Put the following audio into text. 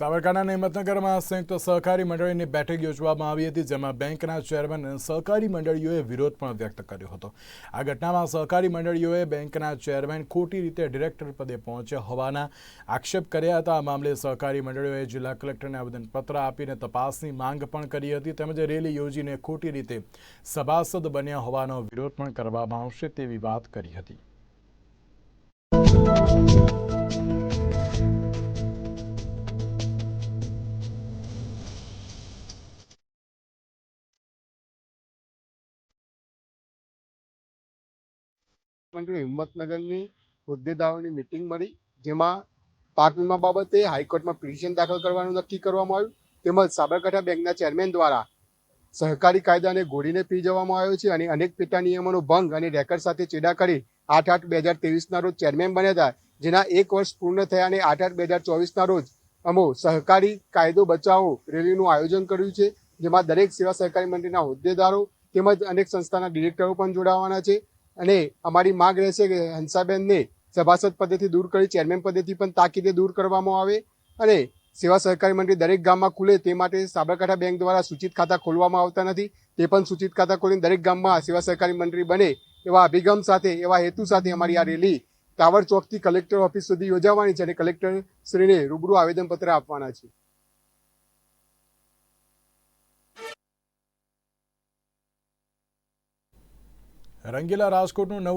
સાબરકાંઠાના હિંમતનગરમાં સંયુક્ત સહકારી મંડળીની બેઠક યોજવામાં આવી હતી, જેમાં બેંકના ચેરમેન અને સહકારી મંડળીઓએ વિરોધ પણ વ્યક્ત કર્યો હતો. આ ઘટનામાં સહકારી મંડળીઓએ બેંકના ચેરમેન ખોટી રીતે ડિરેક્ટર પદે પહોંચ્યા હોવાના આક્ષેપ કર્યા હતા. આ મામલે સહકારી મંડળીઓએ જિલ્લા કલેક્ટરને આવેદનપત્ર આપીને તપાસની માંગ પણ કરી હતી, તેમજ રેલી યોજીને ખોટી રીતે સભાસદ બન્યા હોવાનો વિરોધ પણ કરવામાં આવશે તેવી વાત કરી હતી. હિંમતનગરની હોદ્દેદારોની મિટિંગ મળી, જેમાં પાક વીમા બાબતે હાઈકોર્ટમાં પિટિશન દાખલ કરવાનું નક્કી કરવામાં આવ્યું. તેમજ સાબરકાંઠા બેંકના ચેરમેન દ્વારા સહકારી કાયદાને ઘોડીને પી જવામાં આવ્યો છે અને અનેક પેટા નિયમોનો ભંગ અને રેકર્ડ સાથે ચેડા કરી આઠ આઠ બે હજાર તેવીસના રોજ ચેરમેન બન્યા હતા, જેના એક વર્ષ પૂર્ણ થયા અને આઠ આઠ બે હજાર ચોવીસના રોજ અમો સહકારી કાયદો બચાવો રેલીનું આયોજન કર્યું છે, જેમાં દરેક સેવા સહકારી મંડળીના હોદ્દેદારો તેમજ અનેક સંસ્થાના ડિરેક્ટરો પણ જોડાવાના છે. અને અમારી માંગ રહેશે કે હંસાબેનને સભાસદ પદેથી દૂર કરી ચેરમેન પદેથી પણ તાકીદે દૂર કરવામાં આવે અને સેવા સહકારી મંડળી દરેક ગામમાં ખુલે તે માટે સાબરકાંઠા બેંક દ્વારા સૂચિત ખાતા ખોલવામાં આવતા નથી. તે પણ સૂચિત ખાતા ખોલીને દરેક ગામમાં સેવા સહકારી મંડળી બને એવા અભિગમ સાથે, એવા હેતુ સાથે અમારી આ રેલી ટાવર ચોકથી કલેક્ટર ઓફિસ સુધી યોજાવાની છે અને કલેક્ટર શ્રીને રૂબરૂ આવેદનપત્ર આપવાના છે. રંગીલા રાજકોટનું નવું